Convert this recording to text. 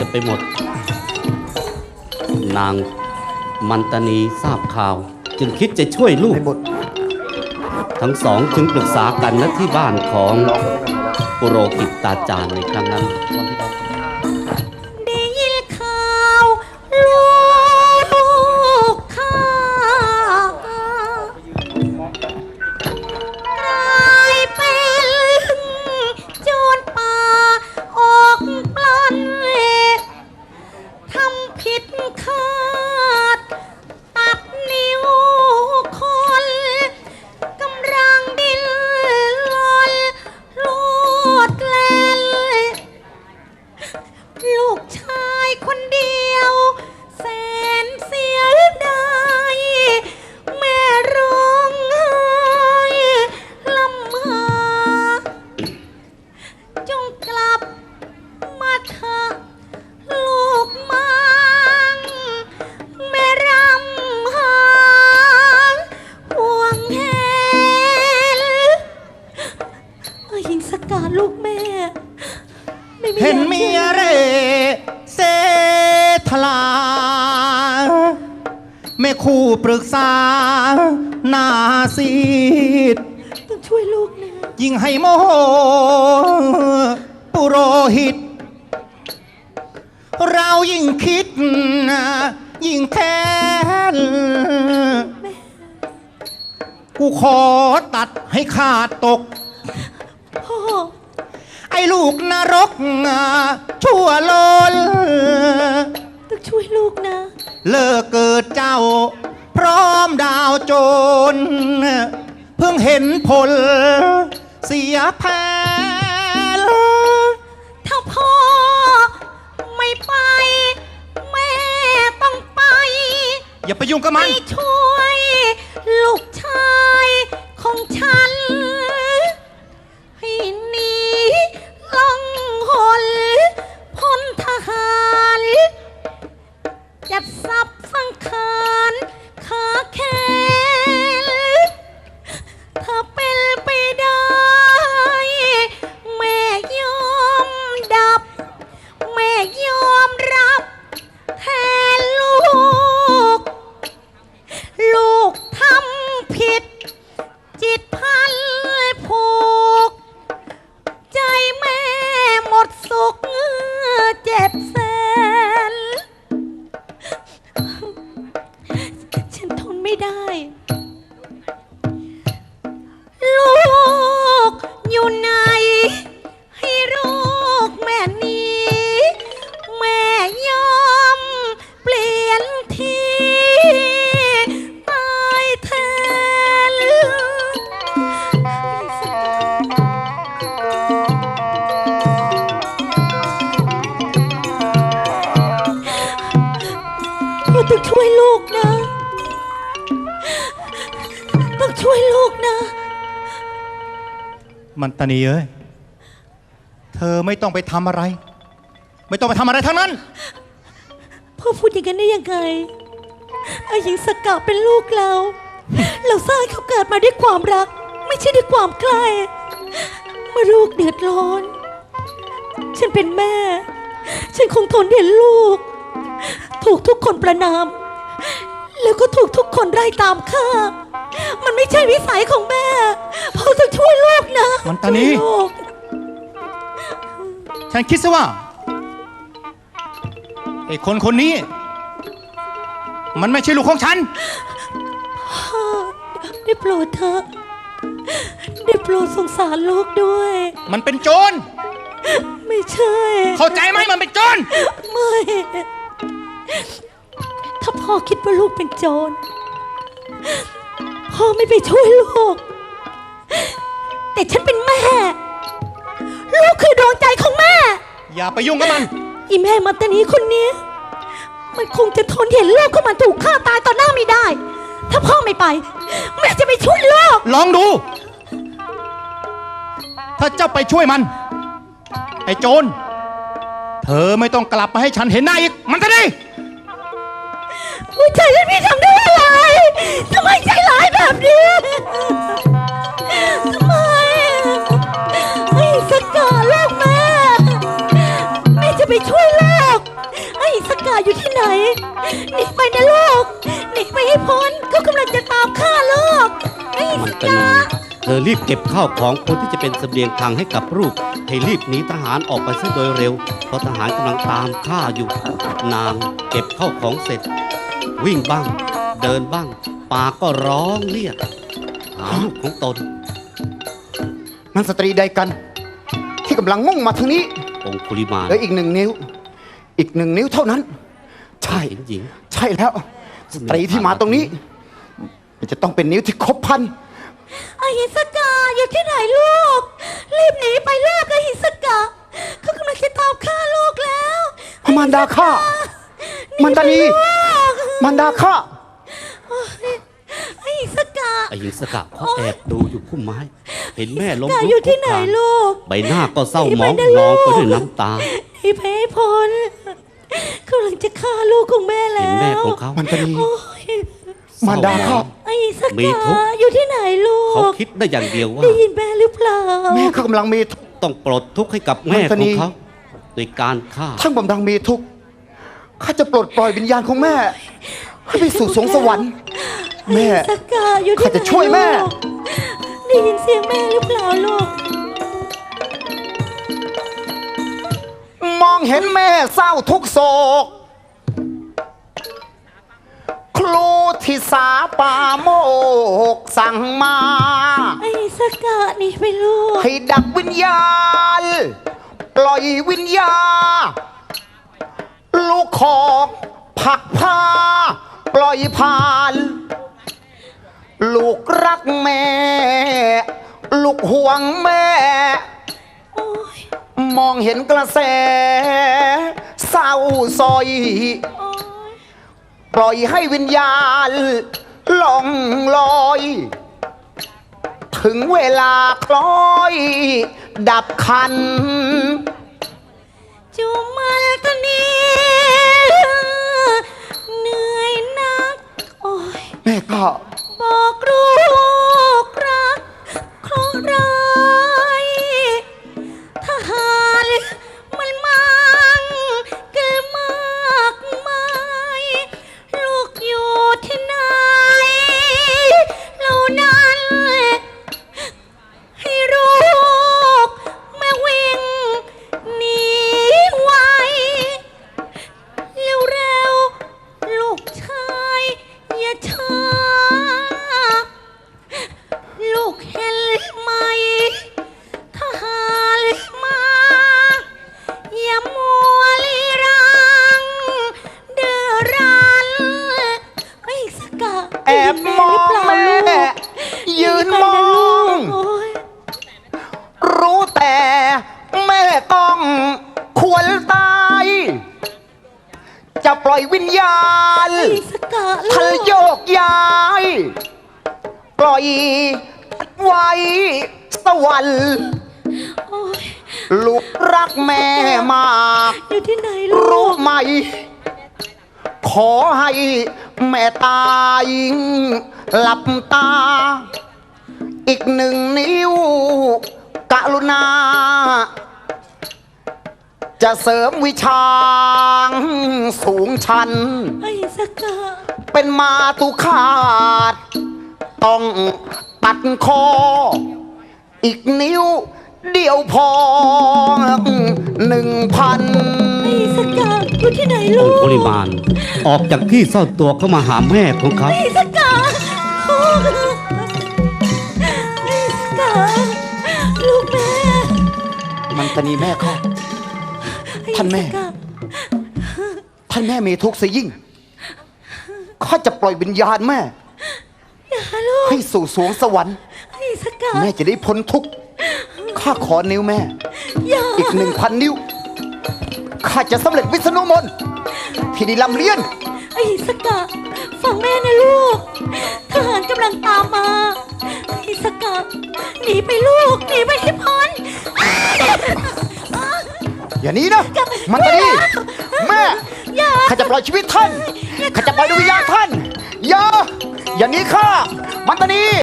จะไปหมด นางมันตานีทราบข่าว จึงคิดจะช่วยลูกให้หมดทั้งสองจึงปรึกษากันณที่บ้านของร้องกันไม่ได้หมดแล้วปุโรหิตตาจารย์ในครั้งนั้น เมียชื่อเรเซทลา แม่คู่ปรึกษาหนาซีดต้องช่วยลูกนะ ยิ่งให้โมโหปุโรหิต เรายิ่งคิด ยิ่งแค้นกูขอตัดให้ขาดตก ไอ้ลูกนรกชั่วลนต้องช่วยลูกนะ เลิกเกิดเจ้า พร้อมดาวโจร เพิ่งเห็นผล เสียแพ้ถ้าพ่อไม่ไป แม่ต้องไป อย่าไปยุ่งกับไปมันช่วย ลูกชายของฉัน มันตานีเอ้ย เธอไม่ต้องไปทำอะไร ไม่ต้องไปทำอะไรทั้งนั้น พ่อพูดอย่างนั้นได้ยังไงไอาหญิงสกาเป็นลูกเรา เราสร้างให้เขาเกิดมาด้วยความรัก ไม่ใช่ด้วยความใกล้เมื่อลูกเดือดร้อน ฉันเป็นแม่ ฉันคงทนเห็นลูก ถูกทุกคนประนาม แล้วก็ถูกทุกคนไล่ตามฆ่า มันไม่ใช่วิสัยของแม่พ่อต้องช่วยลูกนะมันตานี ช่วยลูกฉันคิดซะว่าไอ้คนคนนี้ มันไม่ใช่ลูกของฉัน พ่อได้โปรดเถอะได้โปรดสงสารลูกด้วย มันเป็นโจร ไม่ใช่เข้าใจไหมมันเป็นโจร ไม่ถ้าพ่อคิดว่าลูกเป็นโจร พ่อไม่ไปช่วยลูก แต่ฉันเป็นแม่ ลูกคือดวงใจของแม่ อย่าไปยุ่งกับมัน อีแม่มาตานีคนนี้ มันคงจะทนเห็นลูกของมันถูกฆ่าตายต่อหน้าไม่ได้ ถ้าพ่อไม่ไป แม่จะไปช่วยลูก ลองดู ถ้าเจ้าไปช่วยมัน ไอ้โจร เธอไม่ต้องกลับมาให้ฉันเห็นหน้าอีก มันจะดีผู้ชายที่พี่ทำด้วยอะไร ทำไมใจร้ายแบบนี้ทำไมให้สกาลูกแม่แม่จะไปช่วยลูกอยู่ที่ไหนหนีไปนะลูกหนีไปให้พ้นเขากำลังจะตามฆ่าลูกไอ้มัสนตกานีเธอรีบเก็บข้าวของคนที่จะเป็นเสบียงทางให้กับลูกให้รีบหนีทหารออกไปซะโดยเร็ว เพราะทหารกำลังตามฆ่าอยู่ นางเก็บข้าวของเสร็จ วิ่งบ้าง เดินบ้าง ปากก็ร้องเรียกหาลูกของตนนางสตรีใดกัน ที่กำลังมุ่งมาทางนี้องคุลิมานเหลืออีกหนึ่งนิ้ว อีกหนึ่งนิ้วเท่านั้น ใช่เห็นหญิง ใช่แล้ว สตรีที่มาตรงนี้ มันจะต้องเป็นนิ้วที่ครบพันไอ้สกาอยู่ที่ไหนลูก รีบหนีไปเลิกไอ้สกาเขากำลังจะตามฆ่าลูกแล้วมารดาข้าหมันตานีไปลูกมารดาข้า ไอ้สกาไอ้หญิงสกัดเขาแอบดูอยู่พุ่มไม้ เห็นแม่ล้มสกาลุกอยู่ที่ไหนคลานลูก ใบหน้าก็เศร้าหนีหมไปองนะร้องไปลูก ด้วยน้ำตา ไอ้เพพลกำลังจะฆ่าลูกของแม่แล้วเห็นแม่ของเขา มันตานีโอ้ยมารดาข้าไอ้สมีกาทุกข์ อยู่ที่ไหนลูเขาก คิดได้อย่างเดียวว่า ได้ยินแม่หรือเปล่า แม่ข้ากำลังมีทุกข์ต้องปลดทุกข์ให้กับแม่มันขตานีองเขาโดยการฆ่า ทั้งกำลังมีทุกข์ข้าจะปลดปล่อยวิญญาณของแม่ ให้ไปสู่สวงสวรรค์ แม่ไอ้สกาอยู่ที่ข้าจะช่วยแม่ ลูกได้ยินเสียงแม่หรือเปล่าลูก มองเห็นแม่เศร้าทุกโศก ครูที่สาป่าโมกสั่งมา ไอ้สกาหนี่ไปลูก ให้ดักวิญญาณ ปล่อยวิญญาณลูกขอกผักผ้า ปล่อยผ่าน ลูกรักแม่ ลูกห่วงแม่ โอ้ยมองเห็นกระแส เศร้าซอย โอ้ยปล่อยให้วิญญาณล่องลอย ถึงเวลาคล้อย ดับคัน จูมันตอน พ่อ บอกลู อยไว้สวรรค์โอ้ยลูกรักแม่มาก อยู่ที่ไหนลูรู้กไหม ขอให้แม่ตายหลับตา อีกหนึ่งนิ้ว กรุณา จะเสริมวิชาสูงชัน ไอ้สกาเป็นมาตุขาด ต้องตัดคอ อีกนิ้ว เดียวพอหนึ่งพันไอ้สกาอยู่ที่ไหนอลูงกคุลิมานออกจากที่ซ่อนตัวเข้ามาหาแม่ของเขาไอ้สกาโอ้ยไอ้สกาลูกแม่มันตานีแม่เขาไอ้ท่านแม่ สกาท่านแม่มีทุกข์เสียยิ่งข้าจะปล่อยวิญญาณแม่อย่าลูกให้ สู่สวงสวรรค์ ไอ้สกาแม่จะได้พ้นทุกข์ข้าขอนิ้วแม่ อย่าอีกหนึ่งพันนิ้วข้าจะสำเร็จวิษณุมนต์ที่ได้ลำเลียน ไอ้สกาฟังแม่นะลูก ทหารกำลังตามมา ไอ้สกาหนีไปลูก หนีไปให้พ้นอย่าหนี้นะ มันตานีแม่อย่า ข้าจะปล่อยชีวิตท่านข้าจะปล่อยดวงวิญญาณท่านอย่า อย่างนี้ข้ามันตานี